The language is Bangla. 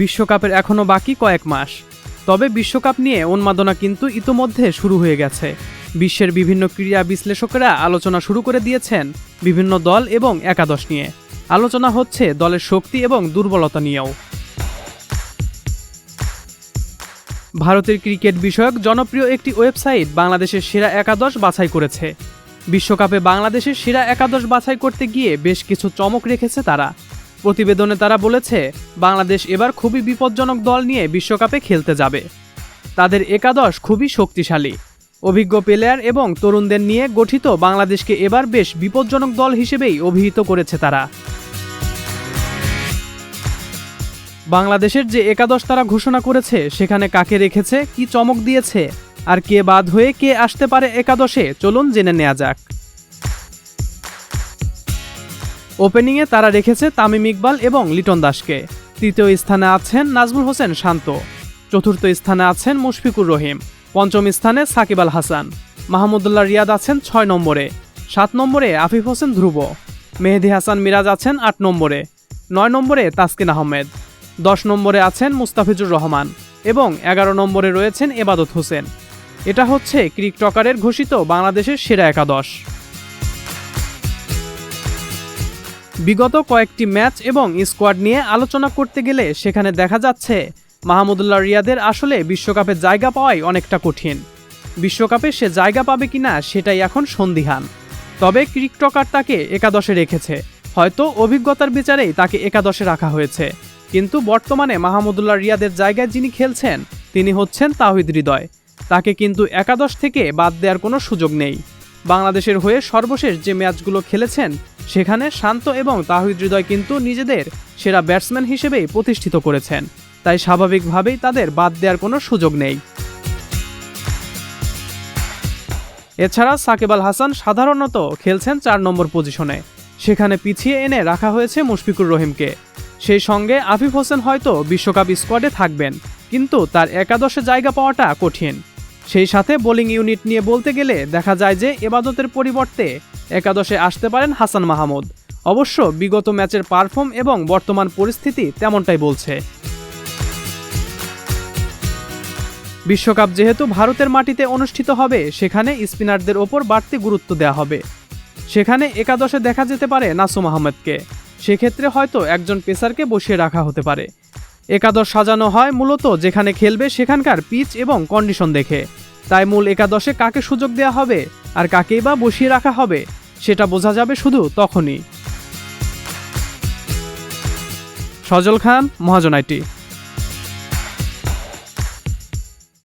বিশ্বকাপের এখনও বাকি কয়েক মাস। তবে বিশ্বকাপ নিয়ে উন্মাদনা কিন্তু ইতোমধ্যে শুরু হয়ে গেছে। বিশ্বের বিভিন্ন ক্রীড়া বিশ্লেষকেরা আলোচনা শুরু করে দিয়েছেন বিভিন্ন দল এবং একাদশ নিয়ে। আলোচনা হচ্ছে দলের শক্তি এবং দুর্বলতা নিয়েও। ভারতের ক্রিকেট বিষয়ক জনপ্রিয় একটি ওয়েবসাইট বাংলাদেশের সেরা একাদশ বাছাই করেছে। বিশ্বকাপে বাংলাদেশের সেরা একাদশ বাছাই করতে গিয়ে বেশ কিছু চমক রেখেছে তারা। প্রতিবেদনে তারা বলেছে, বাংলাদেশ এবার খুবই বিপজ্জনক দল নিয়ে বিশ্বকাপে খেলতে যাবে। তাদের একাদশ খুবই শক্তিশালী। অভিজ্ঞ প্লেয়ার এবং তরুণদের নিয়ে গঠিত বাংলাদেশকে এবার বেশ বিপজ্জনক দল হিসেবেই অভিহিত করেছে তারা। বাংলাদেশের যে একাদশ তারা ঘোষণা করেছে, সেখানে কাকে রেখেছে, কি চমক দিয়েছে, আর কে বাদ হয়ে কে আসতে পারে একাদশে, চলুন জেনে নেওয়া যাক। ওপেনিংয়ে তারা রেখেছে তামিম ইকবাল এবং লিটন দাসকে। তৃতীয় স্থানে আছেন নাজমুল হোসেন শান্ত। চতুর্থ স্থানে আছেন মুশফিকুর রহিম। পঞ্চম স্থানে সাকিব আল হাসান। মাহমুদুল্লাহ রিয়াদ আছেন ছয় নম্বরে। সাত নম্বরে আফিফ হোসেন ধ্রুব। মেহেদি হাসান মিরাজ আছেন আট নম্বরে। নয় নম্বরে তাসকিন আহমেদ। দশ নম্বরে আছেন মুস্তাফিজুর রহমান এবং এগারো নম্বরে রয়েছেন এবাদত হোসেন। এটা হচ্ছে ক্রিকটকারের ঘোষিত বাংলাদেশের সেরা একাদশ। বিগত কয়েকটি ম্যাচ এবং স্কোয়াড নিয়ে আলোচনা করতে গেলে সেখানে দেখা যাচ্ছে, মাহমুদুল্লাহ রিয়াদের আসলে বিশ্বকাপে জায়গা পাওয়াই অনেকটা কঠিন। বিশ্বকাপে সে জায়গা পাবে কিনা সেটাই এখন সন্দিহান। তবে ক্রিকটকার তাকে একাদশে রেখেছে। হয়তো অভিজ্ঞতার বিচারেই তাকে একাদশে রাখা হয়েছে। কিন্তু বর্তমানে মাহমুদুল্লাহ রিয়াদের জায়গায় যিনি খেলছেন, তিনি হচ্ছেন তাহিদ হৃদয়। তাকে কিন্তু একাদশ থেকে বাদ দেওয়ার কোনো সুযোগ নেই। বাংলাদেশের হয়ে সর্বশেষ যে ম্যাচগুলো খেলেছেন সেখানে শান্ত এবং তাহিদ হৃদয় কিন্তু নিজেদের সেরা ব্যাটসম্যান হিসেবেই প্রতিষ্ঠিত করেছেন। তাই স্বাভাবিকভাবেই তাদের বাদ দেওয়ার কোনো সুযোগ নেই। এছাড়া সাকিব আল হাসান সাধারণত খেলছেন চার নম্বর পজিশনে। সেখানে পিছিয়ে এনে রাখা হয়েছে মুশফিকুর রহিমকে। সেই সঙ্গে আফিফ হোসেন হয়তো বিশ্বকাপ স্কোয়াডে থাকবেন, কিন্তু তার একাদশে জায়গা পাওয়াটা কঠিন। সেই সাথে বোলিং ইউনিট নিয়ে বলতে গেলে দেখা যায় যে এবাদতের পরিবর্তে একাদশে আসতে পারেন হাসান মাহমুদ। অবশ্য বিগত ম্যাচের পারফর্ম এবং বর্তমান পরিস্থিতি তেমনটাই বলছে। বিশ্বকাপ যেহেতু ভারতের মাটিতে অনুষ্ঠিত হবে, সেখানে স্পিনারদের ওপর বাড়তি গুরুত্ব দেওয়া হবে। সেখানে একাদশে দেখা যেতে পারে নাসুম আহমেদকে। সেক্ষেত্রে হয়তো একজন পেসারকে বসিয়ে রাখা হতে পারে। একাদশ সাজানো হয় মূলত যেখানে খেলবে সেখানকার পিচ এবং কন্ডিশন দেখে। তাই মূল একাদশে কাকে সুযোগ দেওয়া হবে আর কাকেই বা বসিয়ে রাখা হবে, সেটা বোঝা যাবে শুধু তখনই। সজল খান, মহাজন আইটি।